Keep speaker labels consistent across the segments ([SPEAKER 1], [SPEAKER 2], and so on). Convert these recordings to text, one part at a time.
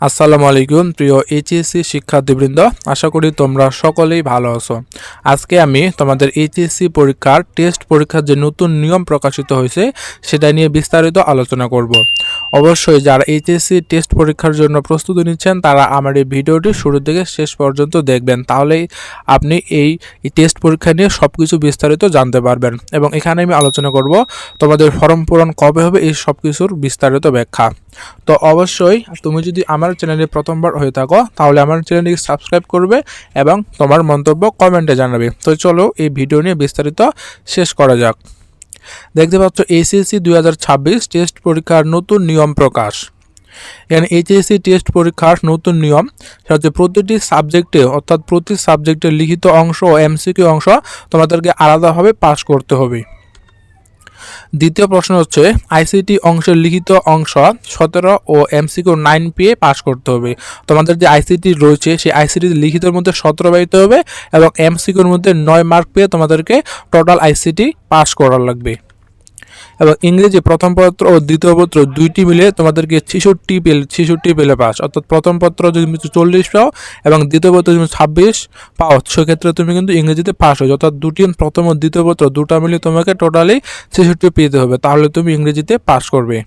[SPEAKER 1] আসসালামু আলাইকুম, প্রিয় এইচএসসি শিক্ষার্থীবৃন্দ। আশা করি তোমরা সকলেই ভালো আছো। আজকে আমি তোমাদের এইচএসসি পরীক্ষার টেস্ট পরীক্ষার যে নতুন নিয়ম প্রকাশিত হয়েছে, সেটা নিয়ে বিস্তারিত আলোচনা করব। অবশ্যই যারা এইচএসসি টেস্ট পরীক্ষার জন্য প্রস্তুতি নিচ্ছেন, তারা আমার এই ভিডিওটি শুরু থেকে শেষ পর্যন্ত দেখবেন। তাহলেই আপনি এই টেস্ট পরীক্ষা নিয়ে সব কিছু বিস্তারিত জানতে পারবেন। এবং এখানে আমি আলোচনা করব তোমাদের ফর্ম পূরণ কবে হবে এই সব কিছুর বিস্তারিত ব্যাখ্যা। তো অবশ্যই তুমি যদি আমার চ্যানেলে প্রথমবার হয়ে থাকো, তাহলে আমার চ্যানেলটিকে সাবস্ক্রাইব করবে এবং তোমার মন্তব্য কমেন্টে জানাবে। তো চলো এই ভিডিও নিয়ে বিস্তারিত শেষ করা যাক। দেখতে পাচ্ছ এসএসসি দুই টেস্ট পরীক্ষার নতুন নিয়ম প্রকাশ। এখানে এইচএসসি টেস্ট পরীক্ষার নতুন নিয়ম, সেটা হচ্ছে প্রতিটি সাবজেক্টে, অর্থাৎ প্রতি সাবজেক্টের লিখিত অংশ ও এমসিকিউ অংশ তোমাদেরকে আলাদাভাবে পাস করতে হবে। দ্বিতীয় প্রশ্ন হচ্ছে, আইসিটি অংশের লিখিত অংশ সতেরো ও এমসিকিউ নাইন পেয়ে পাশ করতে হবে। তোমাদের যে আইসিটি রয়েছে, সেই আইসিটি লিখিতর মধ্যে সতেরো পাইতে হবে এবং এমসিকিউর মধ্যে নয় মার্ক পেয়ে তোমাদেরকে টোটাল আইসিটি পাস করার লাগবে। এবং ইংরেজি প্রথম পত্র ও দ্বিতীয় পত্র দুইটি মিলে তোমাদেরকে ছেষট্টি পেলে ছেষট্টি পেলে পাস। অর্থাৎ প্রথম পত্র যদি তুমি চল্লিশ পাও এবং দ্বিতীয় পত্র তুমি ছাব্বিশ পাও, সেক্ষেত্রে তুমি কিন্তু ইংরেজিতে পাস হয়ে অর্থাৎ দুটি প্রথম ও দ্বিতীয় পত্র দুটা মিলে তোমাকে টোটালি ছেষট্টি পেতে হবে। তাহলে তুমি ইংরেজিতে পাস করবে।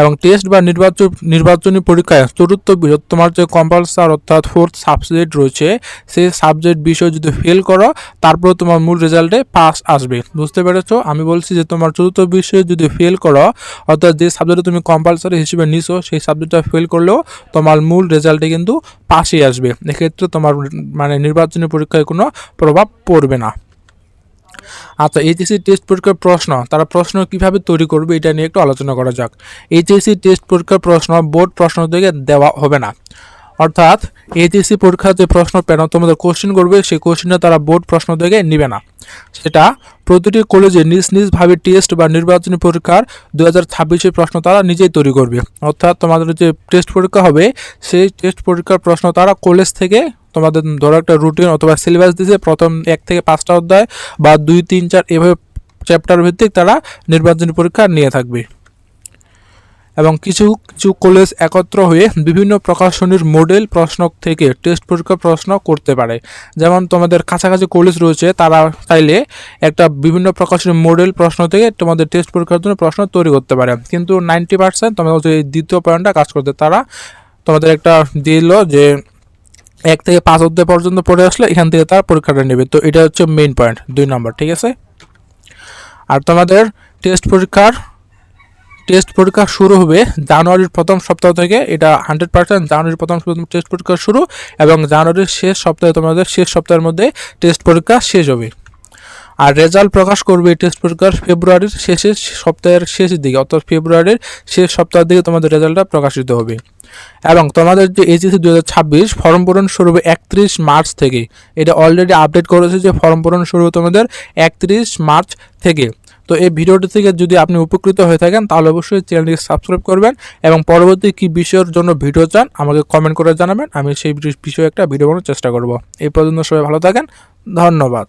[SPEAKER 1] এবং টেস্ট বা নির্বাচন নির্বাচনী পরীক্ষায় চতুর্থ তোমার যে কম্পালসার অর্থাৎ ফোর্থ সাবজেক্ট রয়েছে, সেই সাবজেক্ট বিষয় যদি ফেল করো তারপর তোমার মূল রেজাল্টে পাস আসবে। বুঝতে পেরেছ? আমি বলছি যে তোমার চতুর্থ বিষয়ে যদি ফেল করো, অর্থাৎ যে সাবজেক্টে তুমি কম্পালসারি হিসেবে নিছো, সেই সাবজেক্টটা ফেল করলেও তোমার মূল রেজাল্টে কিন্তু পাসই আসবে। এক্ষেত্রে তোমার মানে নির্বাচনী পরীক্ষায় কোনো প্রভাব পড়বে না। আচ্ছা এইচএসসি টেস্ট পরীক্ষার প্রশ্ন, তারা প্রশ্ন কীভাবে তৈরি করবে এটা নিয়ে একটু আলোচনা করা যাক। এইচএসসি টেস্ট পরীক্ষার প্রশ্ন বোর্ড প্রশ্ন থেকে দেওয়া হবে না। অর্থাৎ এইচএসসি পরীক্ষার যে প্রশ্ন প্যান তোমাদের কোশ্চেন করবে, সেই কোশ্চেনটা তারা বোর্ড প্রশ্ন থেকে নেবে না। সেটা প্রতিটি কলেজে নিজ নিজভাবে টেস্ট বা নির্বাচনী পরীক্ষার দু হাজার ছাব্বিশের প্রশ্ন তারা নিজেই তৈরি করবে। অর্থাৎ তোমাদের যে টেস্ট পরীক্ষা হবে, সেই টেস্ট পরীক্ষার প্রশ্ন তারা কলেজ থেকে তোমাদের ধরো একটা রুটিন অথবা সিলেবাস দিয়েছে প্রথম এক থেকে পাঁচটা অধ্যায় বা দুই, তিন, চার, এভাবে চ্যাপ্টার ভিত্তিক তারা নির্বাচনী পরীক্ষা নিয়ে থাকবে। এবং কিছু কিছু কলেজ একত্র হয়ে বিভিন্ন প্রকাশনীর মডেল প্রশ্ন থেকে টেস্ট পরীক্ষা প্রশ্ন করতে পারে। যেমন তোমাদের কাছাকাছি কলেজ রয়েছে, তারা চাইলে একটা বিভিন্ন প্রকাশনীর মডেল প্রশ্ন থেকে তোমাদের টেস্ট পরীক্ষার জন্য প্রশ্ন তৈরি করতে পারে। কিন্তু নাইনটি পার্সেন্ট তোমাদের এই দ্বিতীয় পয়েন্টটা কাজ করতে, তারা তোমাদের একটা দিল যে এক থেকে পাঁচ অধ্যায় পর্যন্ত পড়ে আসলে এখান থেকে তার পরীক্ষাটা নেবে। তো এটা হচ্ছে মেইন পয়েন্ট দুই নম্বর ঠিক আছে? আর তোমাদের টেস্ট পরীক্ষার টেস্ট পরীক্ষা শুরু হবে জানুয়ারির প্রথম সপ্তাহ থেকে। এটা হান্ড্রেড পার্সেন্ট জানুয়ারির প্রথম টেস্ট পরীক্ষা শুরু এবং জানুয়ারির শেষ সপ্তাহে তোমাদের শেষ সপ্তাহের মধ্যে টেস্ট পরীক্ষা শেষ হবে। আর রেজাল্ট প্রকাশ করবে টেস্ট পরীক্ষার ফেব্রুয়ারির শেষে সপ্তাহের শেষের দিকে, অর্থাৎ ফেব্রুয়ারির শেষ সপ্তাহের দিকে তোমাদের রেজাল্টটা প্রকাশিত হবে। এবং তোমাদের যে এইচএসি দু হাজার ছাব্বিশ ফর্ম পূরণ শুরু হবে একত্রিশ মার্চ থেকে। এটা অলরেডি আপডেট করেছে যে ফর্ম পূরণ শুরু হবে তোমাদের একত্রিশ মার্চ থেকে। তো এই ভিডিওটি থেকে যদি আপনি উপকৃত হয়ে থাকেন, তাহলে অবশ্যই চ্যানেলটিকে সাবস্ক্রাইব করবেন এবং পরবর্তী কী বিষয়ের জন্য ভিডিও চান, আমাকে কমেন্ট করে জানাবেন। আমি সেই বিষয়ে একটা ভিডিও বানানোর চেষ্টা করব। এই পর্যন্ত সবাই ভালো থাকেন। ধন্যবাদ।